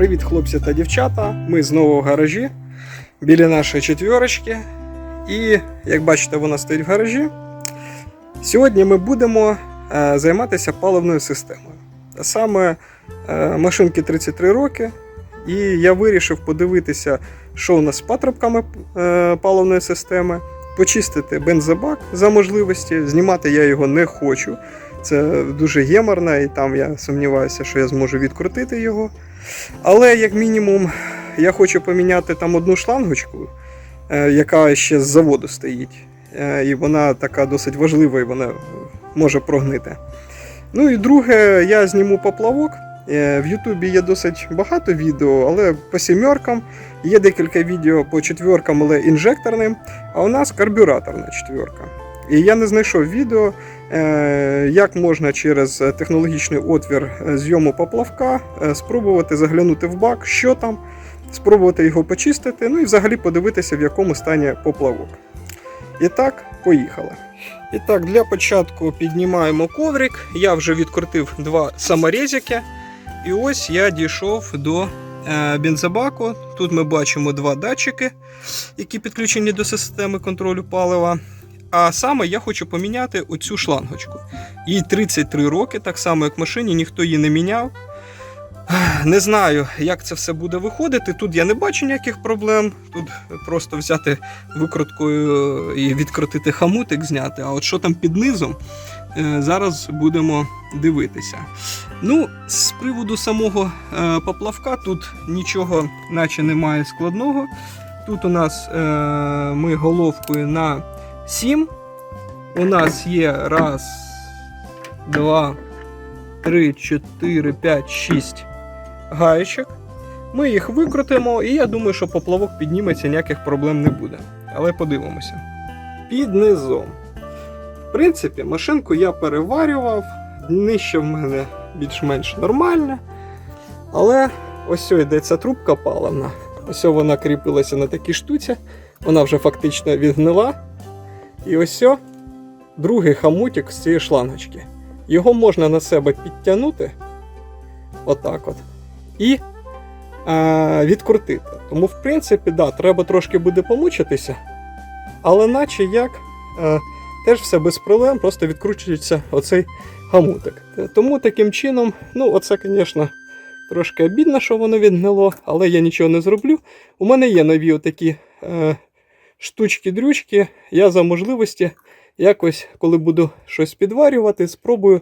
Привіт, хлопці та дівчата. Ми знову в гаражі біля нашої четвірочки. І як бачите, вона стоїть в гаражі. Сьогодні ми будемо е, займатися паливною системою. Саме е, машинки 33 роки. І я вирішив подивитися, що у нас з патрубками е, паливної системи, почистити бензобак за можливості. Знімати я його не хочу. Це дуже геморно, і там я сумніваюся, що я зможу відкрутити його. Але, як мінімум, я хочу поміняти там одну шлангочку, е, яка ще з заводу стоїть. Е, І вона така досить важлива, і вона може прогнити. Ну і друге, я зніму поплавок. Е, В Ютубі є досить багато відео, але по сімеркам. Є декілька відео по четверкам, але інжекторним. А у нас карбюраторна четверка. І я не знайшов відео, як можна через технологічний отвір е, зйому поплавка е, спробувати заглянути в бак, що там, спробувати його почистити, ну і взагалі подивитися, в якому стані поплавок. І так, поїхали. І так, для початку піднімаємо коврик. Я вже відкрутив два саморезики. І ось я дійшов до е, бензобаку. Тут ми бачимо два датчики, які підключені до системи контролю палива. А саме я хочу поміняти оцю шлангочку. Їй 33 роки, так само як машині, ніхто її не міняв. Не знаю, як це все буде виходити. Тут я не бачу ніяких проблем. Тут просто взяти викруткою і відкрутити хамутик, зняти. А от що там під низом, е, зараз будемо дивитися. Ну, з приводу самого е, поплавка, тут нічого, наче немає складного. Тут у нас е, ми головкою на 7. У нас є раз, два, три, чотири, п'ять, шість гаєчок. Ми їх викрутимо, і я думаю, що поплавок підніметься, ніяких проблем не буде. Але подивимося. Під низом. В принципі, машинку я переварював, нижче в мене більш-менш нормальне. Але ось ось йде ця трубка паливна. Ось вона кріпилася на такій штуці. Вона вже фактично відгнила. І ось другий хамутик з цієї шлангочки. Його можна на себе підтягнути. Отак от. І е, відкрутити. Тому, в принципі, да, треба трошки буде помучитися. Але наче як е, теж все без проблем, просто відкручується оцей гамутик. Тому таким чином, ну, оце, звісно, трошки обідно, що воно відгнило, але я нічого не зроблю. У мене є нові отакі е, штучки-дрючки. Я за можливості якось, коли буду щось підварювати, спробую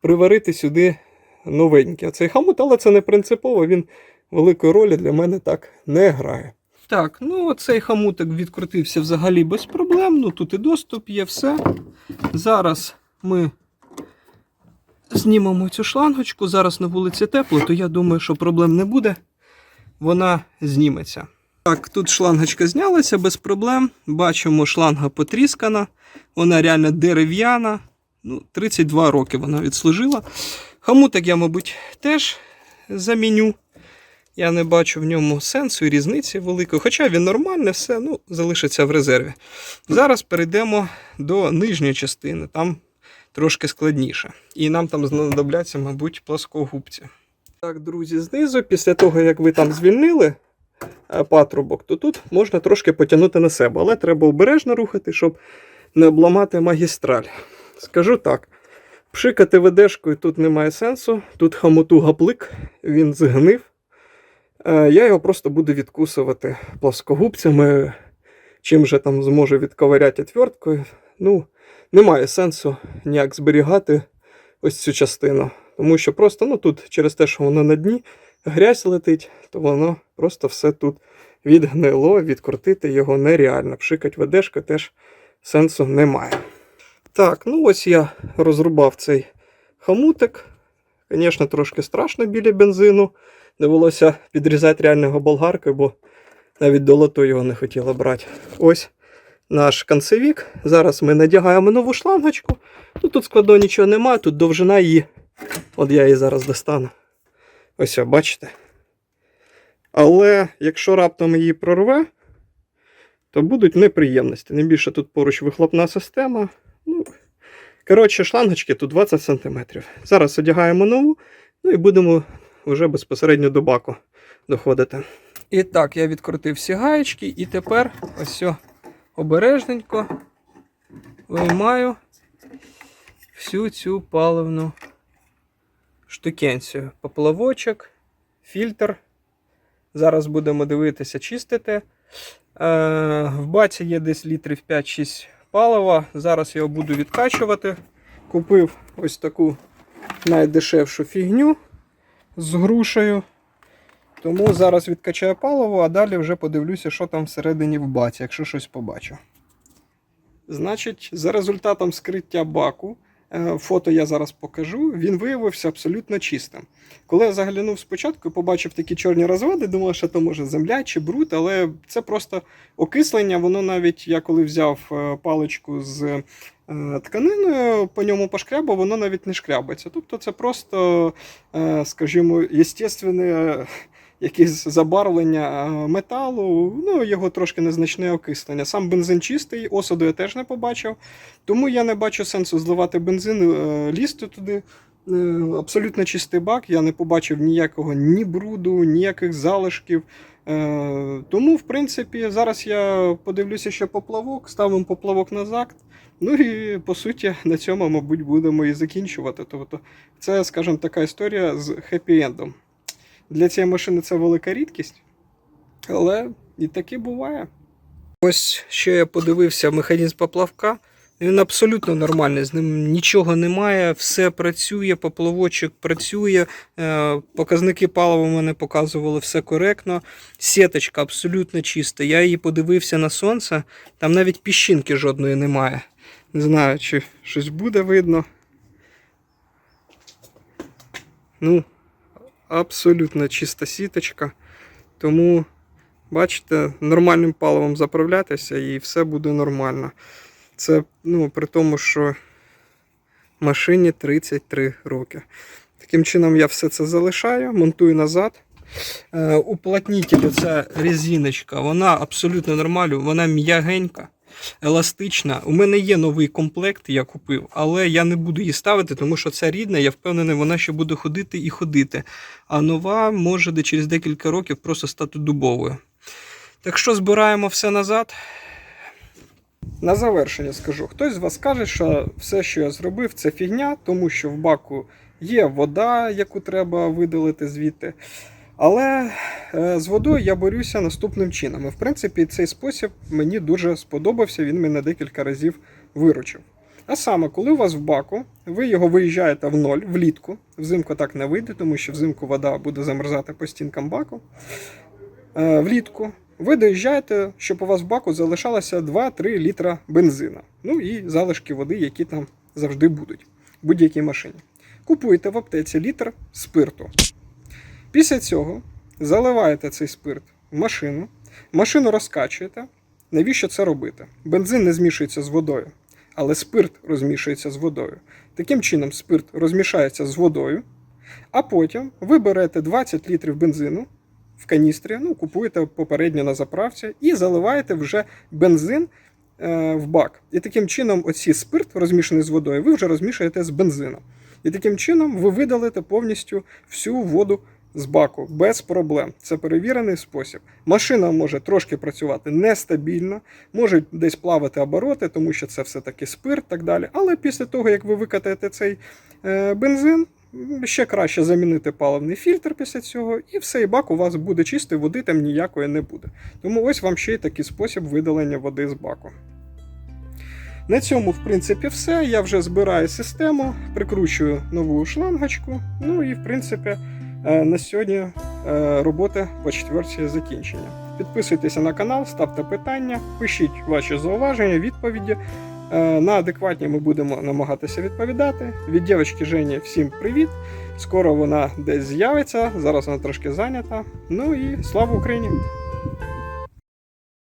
приварити сюди новенький цей хамут, але це не принципово, він великої ролі для мене так не грає. Так, ну цей хамутик відкрутився взагалі без проблем. Ну тут і доступ є, все. Зараз ми знімемо цю шлангочку. Зараз на вулиці тепло, то я думаю, що проблем не буде. Вона зніметься. Так, тут шлангочка знялася без проблем. Бачимо, шланга потріскана. Вона реально дерев'яна. Ну, 32 роки вона відслужила. Хамутик я, мабуть, теж заміню. Я не бачу в ньому сенсу і різниці великої. Хоча він нормальний, все ну, залишиться в резерві. Зараз перейдемо до нижньої частини, там трошки складніше. І нам там знадобляться, мабуть, плоскогубці. Так, друзі, знизу, після того, як ви там звільнили патрубок, то тут можна трошки потягнути на себе, але треба обережно рухати, щоб не обламати магістраль. Скажу так. Пшикати ведешкою тут немає сенсу. Тут хамоту гаплик, він згнив. Е, Я його просто буду відкусувати плоскогубцями, чим же там зможу відковиряти отверткою. Ну, немає сенсу ніяк зберігати ось цю частину. Тому що просто ну, тут через те, що воно на дні, грязь летить, то воно просто все тут відгнило, відкрутити його нереально. Пшикати ведешкою теж сенсу немає. Так, ну ось я розрубав цей хамутик. Звісно, трошки страшно біля бензину. Довелося підрізати реального болгаркою, бо навіть долото його не хотіла брати. Ось наш канцевік. Зараз ми надягаємо нову шлангочку. Ну, тут складно нічого немає, тут довжина її. От я її зараз достану. Ось, бачите. Але якщо раптом її прорве, то будуть неприємності. Не більше тут поруч вихлопна система. Ну, коротше, шлангочки тут 20 см. Зараз одягаємо нову, ну і будемо вже безпосередньо до баку доходити. І так, я відкрутив всі гаєчки, і тепер ось обережненько виймаю всю цю паливну штукенцію. Поплавочок, фільтр. Зараз будемо дивитися, чистити. Е, в баці є десь літрів 5-6 палива. Зараз я його буду відкачувати. Купив ось таку найдешевшу фігню з грушею. Тому зараз відкачаю паливо, а далі вже подивлюся, що там всередині в баці, якщо щось побачу. Значить, за результатом скриття баку, фото я зараз покажу, він виявився абсолютно чистим. Коли я заглянув спочатку побачив такі чорні розводи, думав, що це може земля чи бруд, але це просто окислення. Воно навіть я коли взяв е, паличку з е, тканиною, по ньому пошкрябав, воно навіть не шкрябається. Тобто це просто, е, скажімо, естественне якесь забарвлення е, металу, ну його трошки незначне окислення. Сам бензин чистий, осаду я теж не побачив. Тому я не бачу сенсу зливати бензин, е, лізти туди. Е, Абсолютно чистий бак, я не побачив ніякого ні бруду, ніяких залишків. Тому, в принципі, зараз я подивлюся ще поплавок, ставимо поплавок назад. Ну і по суті, на цьому, мабуть, будемо і закінчувати. Тобто, це, скажімо, така історія з хеппі-ендом. Для цієї машини це велика рідкість, але і таке буває. Ось ще я подивився механізм поплавка. Він абсолютно нормальний, з ним нічого немає, все працює, поплавочок працює, е, показники палива мене показували все коректно. Сіточка абсолютно чиста. Я її подивився на сонце, там навіть піщинки жодної немає. Не знаю, чи щось буде видно. Ну, абсолютно чиста сіточка. Тому, бачите, нормальним паливом заправлятися і все буде нормально. Це ну, при тому, що машині 33 роки. Таким чином я все це залишаю, монтую назад. Е, уплотнитель, це резиночка, вона абсолютно нормальна, вона м'ягенька, еластична. У мене є новий комплект, я купив, але я не буду її ставити, тому що ця рідна, я впевнений, вона ще буде ходити і ходити. А нова може де через декілька років просто стати дубовою. Так що збираємо все назад. На завершення скажу: хтось з вас каже, що все, що я зробив, це фігня, тому що в баку є вода, яку треба видалити звідти. Але з водою я борюся наступним чином. І в принципі, цей спосіб мені дуже сподобався, він мене декілька разів виручив. А саме, коли у вас в баку, ви його виїжджаєте в ноль влітку, взимку так не вийде, тому що взимку вода буде замерзати по стінкам баку. Е, влітку ви доїжджаєте, щоб у вас в баку залишалося 2-3 літра бензина. Ну і залишки води, які там завжди будуть в будь-якій машині. Купуєте в аптеці літр спирту. Після цього заливаєте цей спирт в машину, машину розкачуєте. Навіщо це робити? Бензин не змішується з водою, але спирт розмішується з водою. Таким чином, спирт розмішається з водою, а потім ви берете 20 літрів бензину в каністрі, ну, купуєте попередньо на заправці і заливаєте вже бензин е, в бак. І таким чином, оці спирт, розмішаний з водою, ви вже розмішуєте з бензином. І таким чином ви видалите повністю всю воду з баку без проблем. Це перевірений спосіб. Машина може трошки працювати нестабільно, може десь плавати обороти, тому що це все-таки спирт так далі. Але після того, як ви викатаєте цей е, бензин, ще краще замінити паливний фільтр після цього, і все, і бак у вас буде чистий, води там ніякої не буде. Тому ось вам ще й такий спосіб видалення води з баку. На цьому, в принципі, все. Я вже збираю систему, прикручую нову шлангочку. Ну і в принципі, на сьогодні роботи робота по четвертій закінчення. Підписуйтеся на канал, ставте питання, пишіть ваші зауваження, відповіді. Е, На адекватні ми будемо намагатися відповідати. Від дівчинки Жені всім привіт. Скоро вона десь з'явиться. Зараз вона трошки зайнята. Ну і слава Україні!